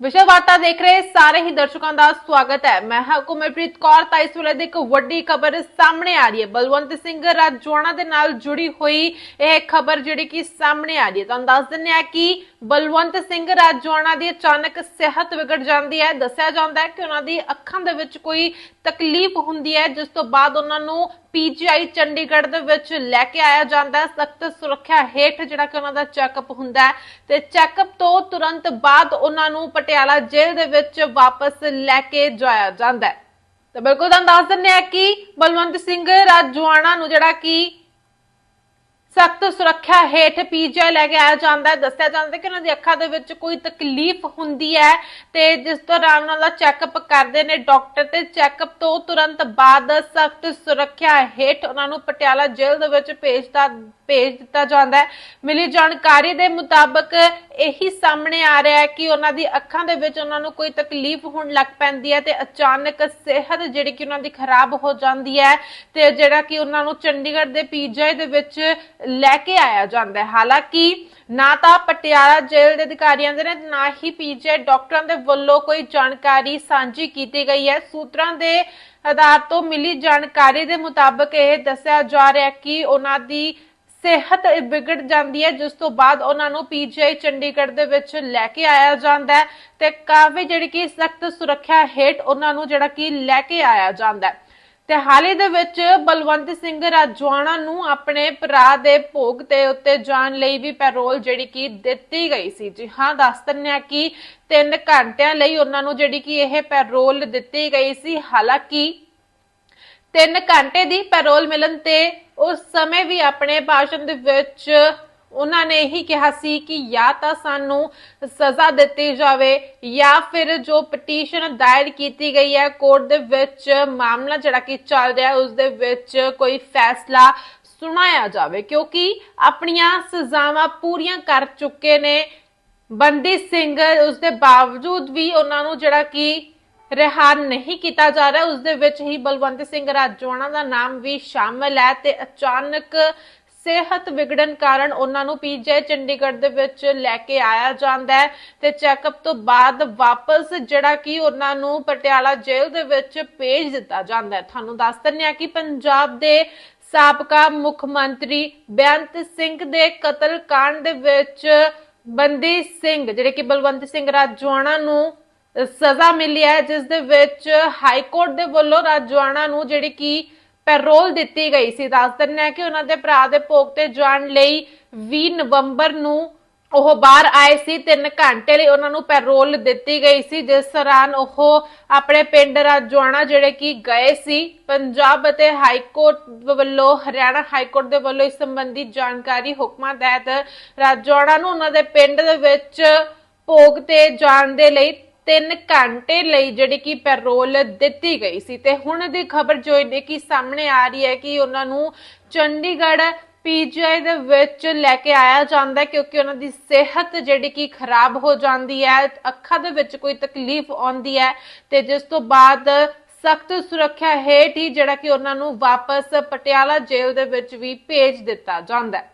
ਵਿਸ਼ਵ ਵਾਰਤਾ ਦੇਖ ਰਹੇ ਸਾਰੇ ਹੀ ਦਰਸ਼ਕਾਂ ਦਾ ਸਵਾਗਤ ਹੈ। ਮੈਂ ਹਾਂ ਕੁਮਰਪ੍ਰੀਤ ਕੌਰ, ਤਾਂ ਇਸ ਵੇਲੇ ਦੀ ਇੱਕ ਵੱਡੀ ਖਬਰ ਸਾਹਮਣੇ ਆ ਰਹੀ ਹੈ। ਬਲਵੰਤ ਸਿੰਘ ਰਾਜਵਾਨਾ ਦੇ ਨਾਲ ਜੁੜੀ ਹੋਈ ਇਹ ਖਬਰ ਜਿਹੜੀ ਕਿ ਸਾਹਮਣੇ ਆ ਰਹੀ ਹੈ। ਤੁਹਾਨੂੰ ਦੱਸ ਦਿੰਦੇ ਆ ਕਿ ਬਲਵੰਤ ਸਿੰਘ ਰਾਜਵਾਨਾ ਦੀ ਅਚਾਨਕ ਸਿਹਤ ਵਿਗੜ ਜਾਂਦੀ ਹੈ। ਦੱਸਿਆ ਜਾਂਦਾ ਹੈ ਕਿ ਉਹਨਾਂ ਦੀ ਅੱਖਾਂ ਦੇ ਵਿੱਚ ਕੋਈ ਤਕਲੀਫ ਹੁੰਦੀ ਹੈ, ਜਿਸ ਤੋਂ ਬਾਅਦ ਉਹਨਾਂ ਨੂੰ ਪੀਜੀਆਈ ਚੰਡੀਗੜ੍ਹ ਦੇ ਵਿੱਚ ਲੈ ਕੇ ਆਇਆ ਜਾਂਦਾ ਸਖਤ ਸੁਰੱਖਿਆ ਹੇਠ ਜਿਹੜਾ ਕਿ ਉਹਨਾਂ ਦਾ ਚੈੱਕਅਪ ਹੁੰਦਾ ਹੈ ਤੇ ਚੈੱਕਅਪ ਤੋਂ ਤੁਰੰਤ ਬਾਅਦ ਉਹਨਾਂ ਨੂੰ ਪਟਿਆਲਾ ਜੇਲ੍ਹ ਦੇ ਵਿੱਚ ਵਾਪਸ ਲੈ ਕੇ ਜਾਇਆ ਜਾਂਦਾ ਹੈ। ਤਾਂ ਬਿਲਕੁਲ ਤੁਹਾਨੂੰ ਦੱਸ ਦਿੰਦੇ ਆ ਕਿ ਬਲਵੰਤ ਸਿੰਘ ਰਾਜਵਾਨਾ ਨੂੰ ਜਿਹੜਾ ਕਿ ਸਖਤ ਸੁਰੱਖਿਆ ਹੇਠ ਪੀਜੀਆਈ ਲੈ ਕੇ ਆਇਆ ਜਾਂਦਾ ਹੈ। ਦੱਸਿਆ ਜਾਂਦਾ ਹੈ ਕਿ ਉਹਨਾਂ ਦੀ ਅੱਖਾਂ ਦੇ ਵਿੱਚ ਕੋਈ ਤਕਲੀਫ ਹੁੰਦੀ ਹੈ ਤੇ ਜਿਸ ਦੌਰਾਨ ਉਹਨਾਂ ਦਾ ਚੈੱਕਅਪ ਕਰਦੇ ਨੇ, ਡਾਕਟਰ ਤੇ ਚੈੱਕਅਪ ਤੋਂ ਤੁਰੰਤ ਬਾਅਦ ਸਖਤ ਸੁਰੱਖਿਆ ਹੇਠ ਉਹਨਾਂ ਨੂੰ ਪਟਿਆਲਾ ਜੇਲ੍ਹ ਦੇ ਵਿੱਚ ਭੇਜਦਾ ਭੇਜ ਦਿੱਤਾ ਜਾਂਦਾ ਹੈ। ਮਿਲੀ ਜਾਣਕਾਰੀ ਦੇ ਮੁਤਾਬਕ ਇਹੀ ਸਾਹਮਣੇ ਆ ਰਿਹਾ ਹੈ ਕਿ ਉਹਨਾਂ ਦੀ ਅੱਖਾਂ ਦੇ ਵਿੱਚ ਉਹਨਾਂ ਨੂੰ ਕੋਈ ਤਕਲੀਫ ਹੋਣ ਲੱਗ ਪੈਂਦੀ ਹੈ ਤੇ ਅਚਾਨਕ ਸਿਹਤ ਜਿਹੜੀ ਕਿ ਉਹਨਾਂ ਦੀ ਖਰਾਬ ਹੋ ਜਾਂਦੀ ਹੈ ਤੇ ਜਿਹੜਾ ਕਿ ਉਹਨਾਂ ਨੂੰ ਚੰਡੀਗੜ੍ਹ ਦੇ ਪੀਜੀਆਈ ਦੇ ਵਿੱਚ ਲੈ ਕੇ ਆਇਆ ਜਾਂਦਾ ਹੈ। ਹਾਲਾਂਕਿ ਨਾ ਤਾਂ ਪਟਿਆਲਾ ਜੇਲ੍ਹ ਦੇ ਅਧਿਕਾਰੀਆਂ ਦੇ ਨੇ ਨਾ ਹੀ ਪੀਜੀਆਈ ਡਾਕਟਰਾਂ ਦੇ ਵੱਲੋਂ ਕੋਈ ਜਾਣਕਾਰੀ ਸਾਂਝੀ ਕੀਤੀ ਗਈ ਹੈ। ਸੂਤਰਾਂ ਦੇ ਆਧਾਰ ਤੋਂ ਮਿਲੀ ਜਾਣਕਾਰੀ ਦੇ ਮੁਤਾਬਕ ਇਹ ਦੱਸਿਆ ਜਾ ਰਿਹਾ ਹੈ ਕਿ ਉਹਨਾਂ ਦੀ ਸਿਹਤ ਵਿਗੜ ਜਾਂਦੀ ਹੈ, ਜਿਸ ਤੋਂ ਬਾਅਦ ਉਹਨਾਂ ਨੂੰ ਪੀਜੀਆਈ ਚੰਡੀਗੜ੍ਹ ਦੇ ਵਿੱਚ ਲੈ ਕੇ ਆਇਆ ਜਾਂਦਾ ਹੈ ਤੇ ਕਾਫੀ ਜਿਹੜੀ ਕਿ ਸਖਤ ਸੁਰੱਖਿਆ ਹੇਠ ਉਹਨਾਂ ਨੂੰ ਜਿਹੜਾ ਕਿ ਲੈ ਕੇ ਆਇਆ ਜਾਂਦਾ ਹੈ। ਤੇ ਹਾਲ ਦੇ ਵਿੱਚ ਬਲਵੰਤ ਸਿੰਘ ਰਾਜਵਾਨਾ ਨੂੰ ਆਪਣੇ ਭਰਾ ਦੇ ਭੋਗ ਤੇ ਉੱਤੇ ਜਾਣ ਲਈ ਵੀ ਪੈਰੋਲ ਜਿਹੜੀ ਕਿ ਦਿੱਤੀ ਗਈ ਸੀ। ਜੀ ਹਾਂ, ਦੱਸ ਦਿੰਦੇ ਆ ਕਿ 3 ਘੰਟਿਆਂ ਲਈ ਉਹਨਾਂ ਨੂੰ ਜਿਹੜੀ ਕਿ ਇਹ ਪੈਰੋਲ ਦਿੱਤੀ ਗਈ ਸੀ। ਹਾਲਾਂਕਿ 3 ਘੰਟੇ ਦੀ ਪੈਰੋਲ ਮਿਲਣ ਤੇ ਉਸ ਸਮੇਂ ਵੀ ਆਪਣੇ ਭਾਸ਼ਣ ਦੇ ਵਿੱਚ ਉਹਨਾਂ ਨੇ ਇਹੀ ਕਿਹਾ ਸੀ ਕਿ ਜਾਂ ਤਾਂ ਸਾਨੂੰ ਸਜ਼ਾ ਦਿੱਤੀ ਜਾਵੇ ਜਾਂ ਫਿਰ ਜੋ ਪਟੀਸ਼ਨ ਦਾਇਰ ਕੀਤੀ ਗਈ ਹੈ ਕੋਰਟ ਦੇ ਵਿੱਚ ਮਾਮਲਾ ਜਿਹੜਾ ਕਿ ਚੱਲ ਰਿਹਾ ਹੈ, ਉਸ ਦੇ ਵਿੱਚ ਕੋਈ ਫੈਸਲਾ ਸੁਣਾਇਆ ਜਾਵੇ। ਕਿਉਂਕਿ ਆਪਣੀਆਂ ਸਜ਼ਾਵਾਂ ਪੂਰੀਆਂ ਕਰ ਚੁੱਕੇ ਨੇ। ਬੰਦੀ ਸਿੰਘ ਉਸ ਦੇ ਬਾਵਜੂਦ ਵੀ ਉਹਨਾਂ ਨੂੰ ਜਿਹੜਾ ਕਿ ਰਿਹਾ ਨਹੀਂ ਕੀਤਾ ਜਾ ਰਿਹਾ। ਉਸ ਦੇ ਵਿੱਚ ਹੀ ਬਲਵੰਤ ਸਿੰਘ ਰਾਜੋਣਾ ਦਾ ਨਾਮ ਵੀ ਸ਼ਾਮਲ ਹੈ ਤੇ ਅਚਾਨਕ ਸਿਹਤ ਵਿਗੜਨ ਕਾਰਨ ਉਹਨਾਂ ਨੂੰ ਪੀਜੀਆਈ ਚੰਡੀਗੜ੍ਹ ਦੇ ਵਿੱਚ ਲੈ ਕੇ ਆਇਆ ਜਾਂਦਾ ਹੈ ਤੇ ਚੈੱਕਅਪ ਤੋਂ ਬਾਅਦ ਵਾਪਸ ਜਿਹੜਾ ਕਿ ਉਹਨਾਂ ਨੂੰ ਪਟਿਆਲਾ ਜੇਲ੍ਹ ਦੇ ਵਿੱਚ ਭੇਜ ਦਿੱਤਾ ਜਾਂਦਾ ਹੈ। ਤੁਹਾਨੂੰ ਦੱਸ ਦਿੰਦੇ ਆ ਕਿ ਪੰਜਾਬ ਦੇ ਸਾਬਕਾ ਮੁੱਖ ਮੰਤਰੀ ਬੇਅੰਤ ਸਿੰਘ ਦੇ ਕਤਲ ਕਾਂਡ ਦੇ ਵਿੱਚ ਬੰਦੀ ਸਿੰਘ, ਜਿਹੜੇ ਕਿ ਬਲਵੰਤ ਸਿੰਘ ਰਾਜਵਾਨਾ ਨੂੰ ਸਜ਼ਾ ਮਿਲੀ ਹੈ, ਜਿਸ ਦੇ ਵਿੱਚ ਹਾਈ ਕੋਰਟ ਦੇ ਵੱਲੋਂ ਰਾਜਵਾਨਾ ਨੂੰ ਜਿਹੜੀ ਕਿ ਪੈਰੋਲ ਦਿੱਤੀ ਗਈ ਸੀ। ਦੱਸ ਦਿੰਦੇ ਆ ਕਿ ਉਹਨਾਂ ਦੇ ਭਰਾ ਦੇ ਭੋਗ ਤੇ ਜਾਣ ਲਈ 20 ਨਵੰਬਰ ਨੂੰ ਉਹ ਬਾਹਰ ਆਏ ਸੀ। 3 ਘੰਟੇ ਲਈ ਉਹਨਾਂ ਨੂੰ ਪੈਰੋਲ ਦਿੱਤੀ ਗਈ ਸੀ। ਜਿਸ ਦੌਰਾਨ ਉਹ ਆਪਣੇ ਪਿੰਡ ਰਾਜਵਾਨਾ ਜਿਹੜੇ ਕਿ ਗਏ ਸੀ, ਪੰਜਾਬ ਅਤੇ ਹਾਈ ਕੋਰਟ ਵੱਲੋਂ, ਹਰਿਆਣਾ ਹਾਈ ਕੋਰਟ ਦੇ ਵੱਲੋਂ ਇਸ ਸੰਬੰਧੀ ਜਾਣਕਾਰੀ ਹੁਕਮਾਂ ਤਹਿਤ ਰਾਜਵਾਨਾ ਨੂੰ ਉਹਨਾਂ ਦੇ ਪਿੰਡ ਦੇ ਵਿੱਚ ਭੋਗ ਤੇ ਜਾਣ ਦੇ ਲਈ 3 ਘੰਟੇ ਲਈ ਜਿਹੜੀ ਕਿ ਪੈਰੋਲ ਦਿੱਤੀ ਗਈ ਸੀ। ਤੇ ਹੁਣ ਦੀ ਖਬਰ ਜੋ ਇਹ ਕਿ ਸਾਹਮਣੇ ਆ ਰਹੀ ਹੈ ਕਿ ਉਹਨਾਂ ਨੂੰ ਚੰਡੀਗੜ੍ਹ ਪੀਜੀਆਈ ਦੇ ਵਿੱਚ ਲੈ ਕੇ ਆਇਆ ਜਾਂਦਾ ਕਿਉਂਕਿ ਉਹਨਾਂ ਦੀ ਸਿਹਤ ਜਿਹੜੀ ਕਿ ਖਰਾਬ ਹੋ ਜਾਂਦੀ ਹੈ, ਅੱਖਾਂ ਦੇ ਵਿੱਚ ਕੋਈ ਤਕਲੀਫ ਆਉਂਦੀ ਹੈ ਤੇ ਜਿਸ ਤੋਂ ਬਾਅਦ ਸਖਤ ਸੁਰੱਖਿਆ ਹੇਠ ਹੀ ਜਿਹੜਾ ਕਿ ਉਹਨਾਂ ਨੂੰ ਵਾਪਸ ਪਟਿਆਲਾ ਜੇਲ੍ਹ ਦੇ ਵਿੱਚ ਵੀ ਭੇਜ ਦਿੱਤਾ ਜਾਂਦਾ ਹੈ।